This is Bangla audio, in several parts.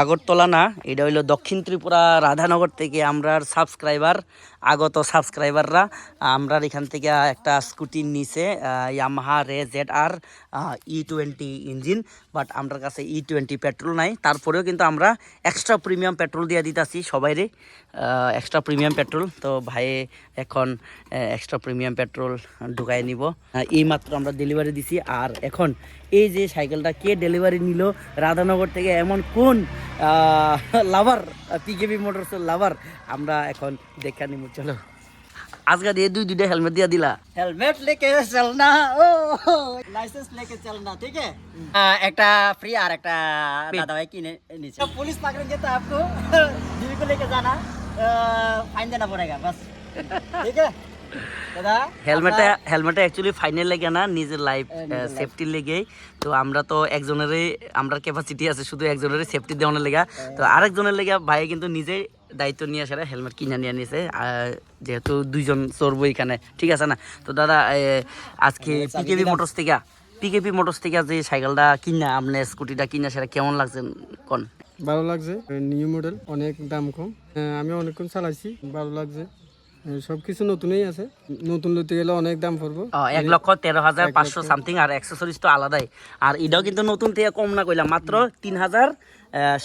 আগরতলা না, এটা হইল দক্ষিণ ত্রিপুরা রাধানগর থেকে আমরার সাবস্ক্রাইবার আগত সাবস্ক্রাইবাররা আমরার এখান থেকে একটা স্কুটি নিছে Yamaha Ray Z R E twenty engine but আমরার কাছে ই টোয়েন্টি পেট্রোল নাই। তারপরেও কিন্তু আমরা এক্সট্রা প্রিমিয়াম পেট্রোল দিয়ে দিতেছি সবাইরে এক্সট্রা প্রিমিয়াম পেট্রোল তো ভাই, এখন এক্সট্রা প্রিমিয়াম পেট্রোল ঢুকাই নিব। এই মাত্র আমরা ডেলিভারি দিছি, আর এখন এই যে সাইকেলটা কে ডেলিভারি নিল রাধানগর থেকে এমন কোন লাভার পিকেবি মোটরসের লাভার আমরা এখন দেখা নিব চলো আজকে দিয়ে দুই দুইটা হেলমেট দিয়ে দিলা हेलमेट लेके चलना ओ लाइसेंस लेके चलना ठीक है आ, একটা फ्री আর একটা দাদা ভাই কিনে নিচে पुलिस पकड़ेंगे तो आपको बीवी को लेके जाना फाइन देना पड़ेगा बस ठीक है দাদা হেলমেটে হেলমেটে অ্যাকচুয়ালি ফাইনাল লেগে না নিজের লাইফ সেফটির লেগেই। তো আমরা তো একজনেরই আমরা ক্যাপাসিটি আছে শুধু একজনেরই সেফটি দেওয়ানোর লেগা। তো আরেকজনের লেগা ভাই কিন্তু নিজেই দায়িত্ব নিয়ে আসে হেলমেট কিনে নিয়ে নিয়েছে যেহেতু দুইজন চড়বো এখানে ঠিক আছে না? তো দাদা আজকে পিকেবি মোটরস থেকে পিকেপি মোটরস থেকে যে সাইকেলটা কিনা আপনি স্কুটিটা কিনা সেটা কেমন লাগছে কোন? ভালো লাগছে নিউ মডেল অনেক দাম কম। আমি অনেকক্ষণ চালাইছি ভালো লাগছে। সব কিছু নতুনই আছে। নতুন লইতে গেলে অনেক দাম পড়ব। এক লক্ষ তেরো হাজার পাঁচশো সামথিং আর অ্যাক্সেসরিজ তো আলাদাই। আর এটাও কিন্তু নতুন থেকে কম না কইলাম মাত্র তিন হাজার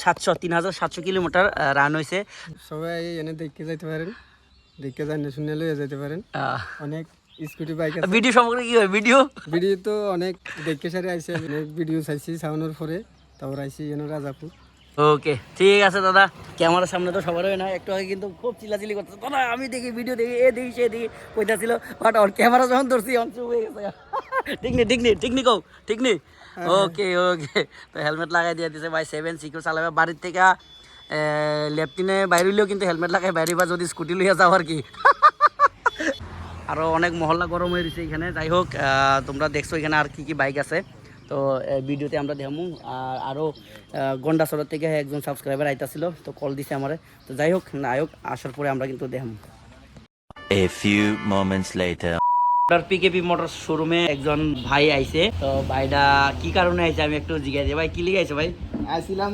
সাতশো তিন হাজার সাতশো কিলোমিটার রান হয়েছে সবাই এনে দেখতে যাইতে পারেন দেখতে জানে শুনে লইয়া যেতে পারেন। অনেক স্কুটি বাইক আছে। ভিডিও সম্পর্কে কি হয়? ভিডিও ভিডিও তো অনেক দেখতে সারি আইসি অনেক ভিডিও চাইছি সাউনের পরে তারপর আইসি যেন রাজাপুর। ওকে ঠিক আছে দাদা। ক্যামেরার সামনে তো সবার হয় না। একটু আগে কিন্তু খুব চিল্লাচিল্লি করতেছে দাদা আমি দেখি ভিডিও দেখি এ দেখি সে দেখি কইতাছিল। বাট ওর ক্যামেরা যখন ধরছি চুপ হয়ে গেছে। ঠিক নি ঠিক নি ঠিক নি কও ঠিক নি? ওকে ওকে তো হেলমেট লাগাই দিয়ে দিছে ভাই সেভেন সিকিউর চালাবে। বাড়ির থেকে লেফটিনে বাইরে হইলেও কিন্তু হেলমেট লাগাই বাইরে বা যদি স্কুটি লইয়া যাও আর কি। আরও অনেক মহল্লা গরম হয়ে রয়েছে এখানে। যাই হোক তোমরা দেখছ এখানে আর কি কি বাইক আছে। তো ভিডিওতে আমরা দেখামু। আর আরও গন্ডাসরের থেকে একজন সাবস্ক্রাইবার আইতাছিল তো কল দিছে আমার। তো যাই হোক না হোক আসার পরে আমরা কিন্তু দেখামু। A few moments later. আপনার পিকেপি মোটর শোরুমে একজন ভাই আইছে। তো ভাইটা কি কারণে আইছে আমি একটু জিজ্ঞাসা ভাই কি লিখে ভাই? আইছিলাম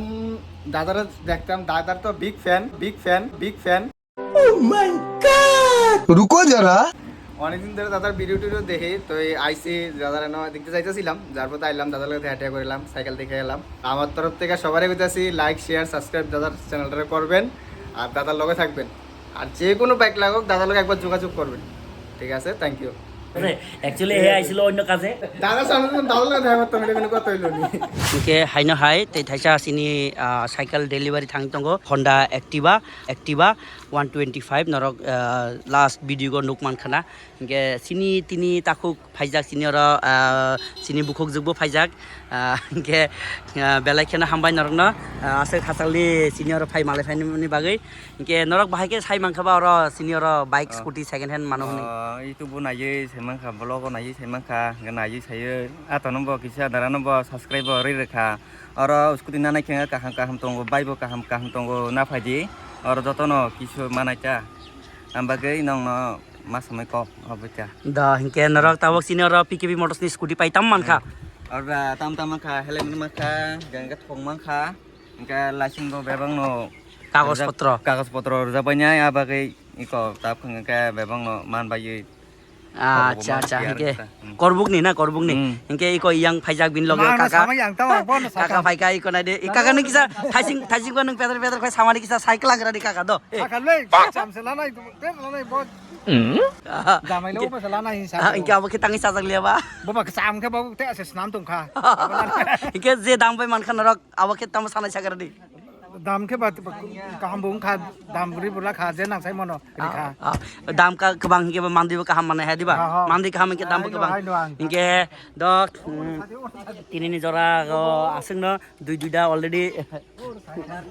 দাদার দেখতাম। দাদার তো big fan big fan big fan oh my god রুকো যারা অনেকদিন ধরে দাদার ভিডিও টিডিও দেখে, তো এই আইসি দাদার দেখতে চাইতেছিলাম। যার পর আইলাম, দাদার লোক হেঁটে করলাম সাইকেল দেখে এলাম। আমার তরফ থেকে সবারই কইতাছি লাইক শেয়ার সাবস্ক্রাইব দাদার চ্যানেলটা করবেন আর দাদার লগে থাকবেন। আর যে কোনো বাইক লাগুক, দাদার লগে একবার যোগাযোগ করবেন। ঠিক আছে? থ্যাংক ইউ অ্যাকচুয়ালি হে আইছিল অন্য কাজে দাদার সামনে লগে দেখা করতাম এটা কোনো কথা হইল নি te thaisa sini uh, cycle delivery thang tongo Honda Activa Activa 125 norok uh, last video go nukman khana ke sini tini takuk phaijak sini oro uh, sini bukhuk jugbo phaijak uh, ke uh, belai khena hambai norok no uh, ase khasali sini oro phai male phaini ni bagai ke norok bahai ke sai mangkhaba oro sini oro নাইয়ে সেমানখা ব্লগ নাইয়ে সেমানখা নাইয়ে সাইয়ে আত নম্বর কিসা দারা নম্বর সাবস্ক্রাইব রে রেখা আর স্কুটি নানাই খেঙ্গা কাহাম কাহাম তঙ্গ বাইব কাহাম কাহাম তঙ্গ না ফাইদি আর যতন কিছু মানাইতা আমবাগে নং মা সময় ক অবচা da hinke norok tabok sini oro PKB motors ni scooty pai tam mankha আর তাম তাম মাখা হেলেমেন মাখা গাঙ্গা থং মাখা ইনকা লাইসেন্স বেবাং নো kagos potro. কাগজ পত্র নো মান আচ্ছা আচ্ছা Biar hinke kita, hmm. korbuk ni na korbuk ni Hmm. hinke iko yang phaijak bin loge kaka kaka phaika iko na de i kaka ni kisa thaising thaising ko nung pedar pedar khoi samani kisa cycle agra di kaka do Eh, ah, hinke abo kitang isa jag liya ba hinke je dam bai man khana rok abo kitam sanai sagar di দাম খে বাত কাহাম বুং খা দাম সাই মনো খা Ah, dam ka kebang hinke ba mandi ba kaham mana he di ba Ah, ah. mandi kaham hinke dam ba Hai no, kebang hai no, ang. hinke do তিনি ni jora go asung no dui duida already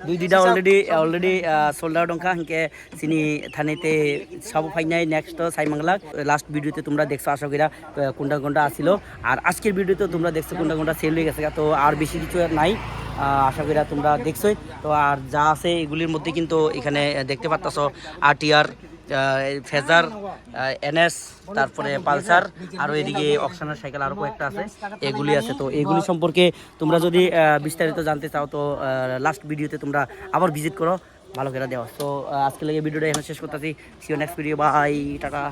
দুই দুইটা অলরেডি অলরেডি সোল্ড আউট অঙ্কা হিংকে চিনি থানেতে সব ফাইনাই নেক্সট সাইমাংলা লাস্ট ভিডিওতে তোমরা দেখছ আশা করি কোনটা কোনটা আসিল আর আজকের ভিডিওতে তোমরা দেখছ কোনটা কোনটা সেল হয়ে গেছে তো আর বেশি কিছু নাই আশা করি তোমরা দেখছোই। তো আর যা আছে এগুলির মধ্যে কিন্তু এখানে দেখতে পারতাছো আরটিআর ফেজার এনএস তারপরে পালসার আর এদিকে অকশনের সাইকেল আরও কয়েকটা আছে, এগুলি আছে। তো এগুলি সম্পর্কে তোমরা যদি বিস্তারিত জানতে চাও তো লাস্ট ভিডিওতে তোমরা আবার ভিজিট করো, ভালো করে দেওয়া। তো আজকে লাগে ভিডিওটা এখানে শেষ করতেছি। See you next video bye tata.